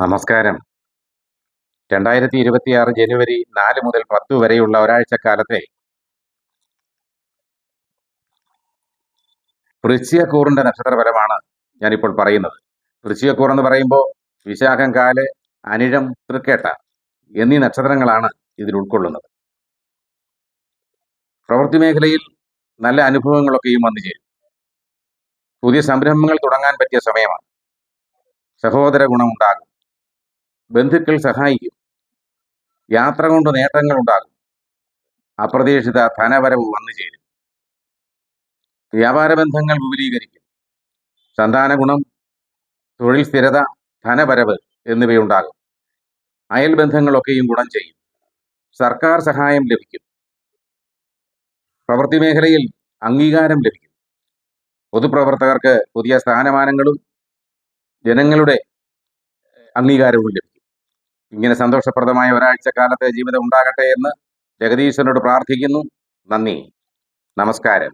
നമസ്കാരം. രണ്ടായിരത്തി ഇരുപത്തിയാറ് ജനുവരി നാല് മുതൽ പത്ത് വരെയുള്ള ഒരാഴ്ചക്കാലത്തെ വൃശ്ചികക്കൂറിന്റെ നക്ഷത്രപരമാണ് ഞാനിപ്പോൾ പറയുന്നത്. വൃശ്ചികക്കൂർ എന്ന് പറയുമ്പോൾ വിശാഖം കാൽ അനിഴം തൃക്കേട്ട എന്നീ നക്ഷത്രങ്ങളാണ് ഇതിൽ ഉൾക്കൊള്ളുന്നത്. പ്രവൃത്തി മേഖലയിൽ നല്ല അനുഭവങ്ങളൊക്കെയും വന്നു ചേരും. പുതിയ സംരംഭങ്ങൾ തുടങ്ങാൻ പറ്റിയ സമയമാണ്. സഹോദര ഗുണമുണ്ടാകും ബന്ധുക്കൾ സഹായിക്കും. യാത്ര കൊണ്ട് നേട്ടങ്ങൾ ഉണ്ടാകും. അപ്രതീക്ഷിത ധനവരവ് വന്നു ചേരും. വ്യാപാര ബന്ധങ്ങൾ വിപുലീകരിക്കും. സന്താന ഗുണം തൊഴിൽ സ്ഥിരത ധനവരവ് എന്നിവയുണ്ടാകും. അയൽ ബന്ധങ്ങളൊക്കെയും ഗുണം ചെയ്യും. സർക്കാർ സഹായം ലഭിക്കും. പ്രവൃത്തി മേഖലയിൽ അംഗീകാരം ലഭിക്കും. പൊതുപ്രവർത്തകർക്ക് പുതിയ സ്ഥാനമാനങ്ങളും ജനങ്ങളുടെ അംഗീകാരവും ലഭിക്കും. ഇങ്ങനെ സന്തോഷപ്രദമായ ഒരാഴ്ചക്കാലത്തെ ജീവിതം ഉണ്ടാകട്ടെ എന്ന് ജഗദീശ്വരനോട് പ്രാർത്ഥിക്കുന്നു. നന്ദി. നമസ്കാരം.